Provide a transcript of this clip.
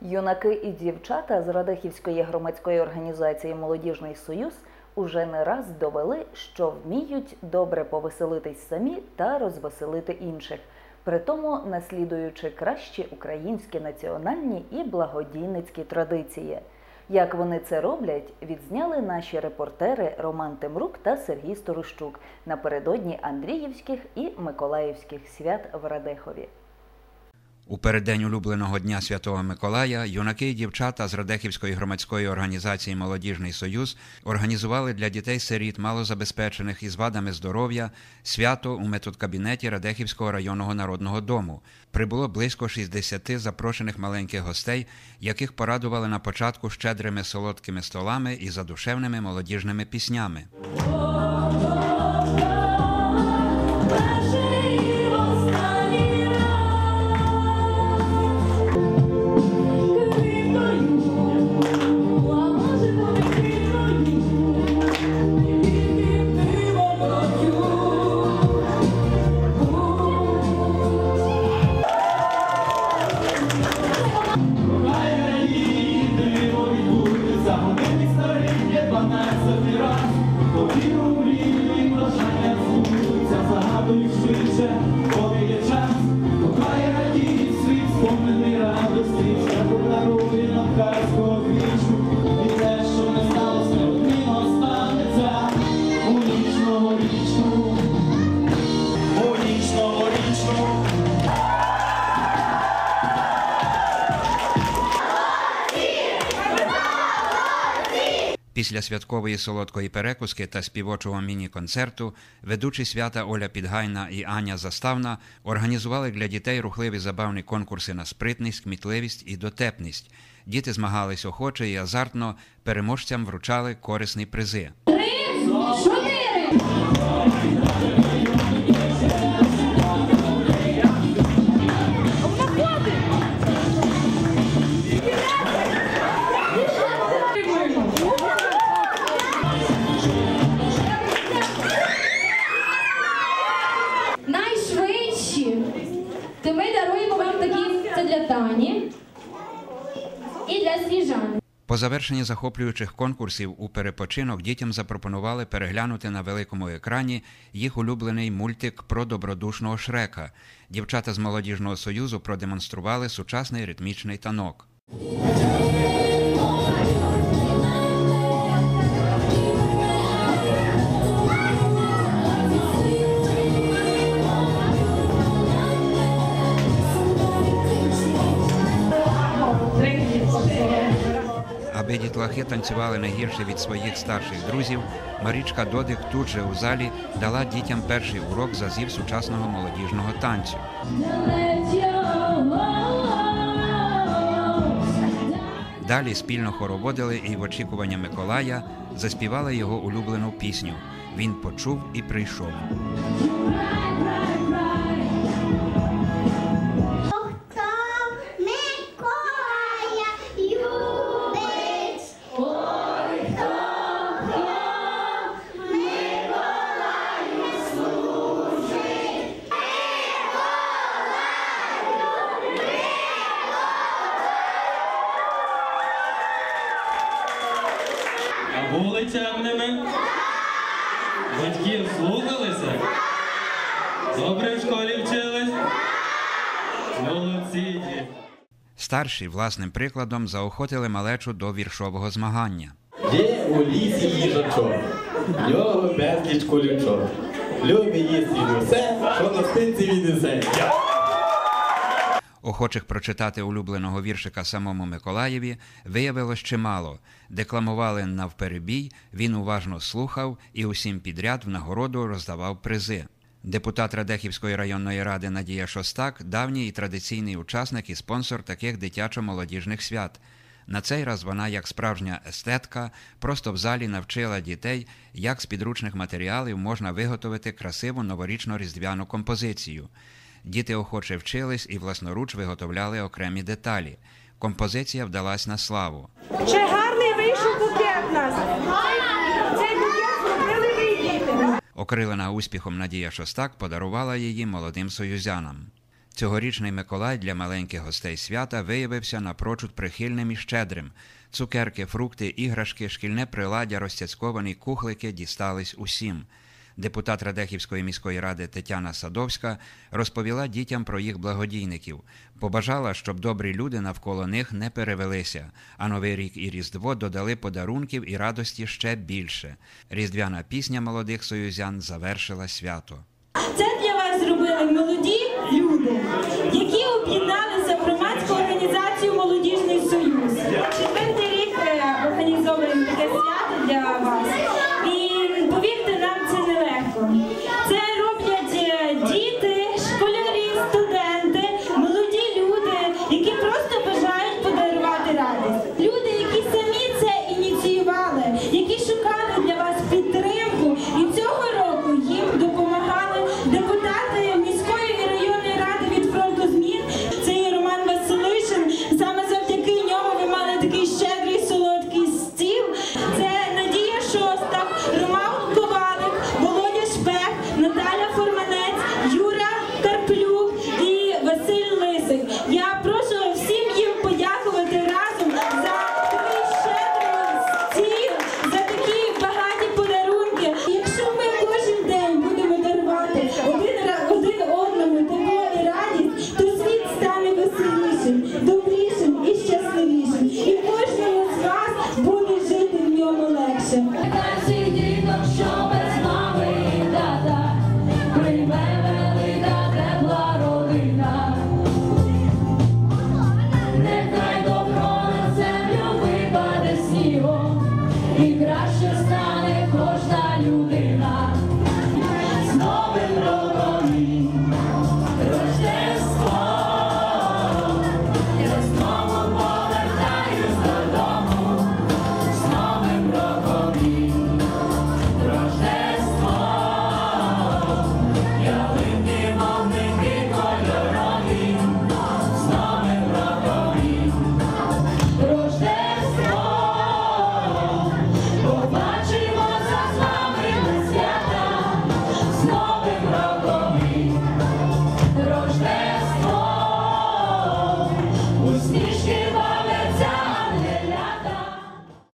Юнаки і дівчата з Радехівської громадської організації Молодіжний Союз уже не раз довели, що вміють добре повеселитись самі та розвеселити інших, притому наслідуючи кращі українські національні і благодійницькі традиції. Як вони це роблять, відзняли наші репортери Роман Темрук та Сергій Сторощук напередодні Андріївських і Миколаївських свят в Радехові. У переддень улюбленого дня Святого Миколая юнаки і дівчата з Радехівської громадської організації Молодіжний Союз організували для дітей-сиріт малозабезпечених із вадами здоров'я свято у методкабінеті Радехівського районного народного дому. Прибуло близько 60 запрошених маленьких гостей, яких порадували на початку щедрими солодкими столами і задушевними молодіжними піснями. Після святкової солодкої перекуски та співочого міні-концерту ведучі свята Оля Підгайна і Аня Заставна організували для дітей рухливі забавні конкурси на спритність, кмітливість і дотепність. Діти змагались охоче і азартно, переможцям вручали корисні призи. Завершенні захоплюючих конкурсів у перепочинок дітям запропонували переглянути на великому екрані їх улюблений мультик про добродушного шрека. Дівчата з молодіжного союзу продемонстрували сучасний ритмічний танок. Дітлахи танцювали не гірше від своїх старших друзів, Марічка Додик тут же у залі дала дітям перший урок з азів сучасного молодіжного танцю. Далі спільно хороводили і в очікування Миколая заспівали його улюблену пісню. Він почув і прийшов. Були чемними? Батьків слухалися? Добре в школі вчились? Молодці діти. Старші власним прикладом заохотили малечу до віршового змагання. Є у лісі їжачок, в нього безліч колючок. Любить їсти він усе, що на спинці він несе. Охочих прочитати улюбленого віршика самому Миколаєві виявилось чимало. Декламували навперебій, він уважно слухав і усім підряд в нагороду роздавав призи. Депутат Радехівської районної ради Надія Шостак давній і традиційний учасник і спонсор таких дитячо-молодіжних свят. На цей раз вона, як справжня естетка, просто в залі навчила дітей, як з підручних матеріалів можна виготовити красиву новорічно-різдвяну композицію. Діти охоче вчились і власноруч виготовляли окремі деталі. Композиція вдалась на славу. Чи гарний вийшов букет нас? Окрилена успіхом Надія Шостак подарувала її молодим союзянам. Цьогорічний Миколай для маленьких гостей свята виявився напрочуд прихильним і щедрим. Цукерки, фрукти, іграшки, шкільне приладдя, розцяцьковані кухлики дістались усім депутат Радехівської міської ради Тетяна Садовська розповіла дітям про їх благодійників, побажала, щоб добрі люди навколо них не перевелися, а Новий рік і Різдво додали подарунків і радості ще більше. Різдвяна пісня молодих союзян завершила свято. Це Наталя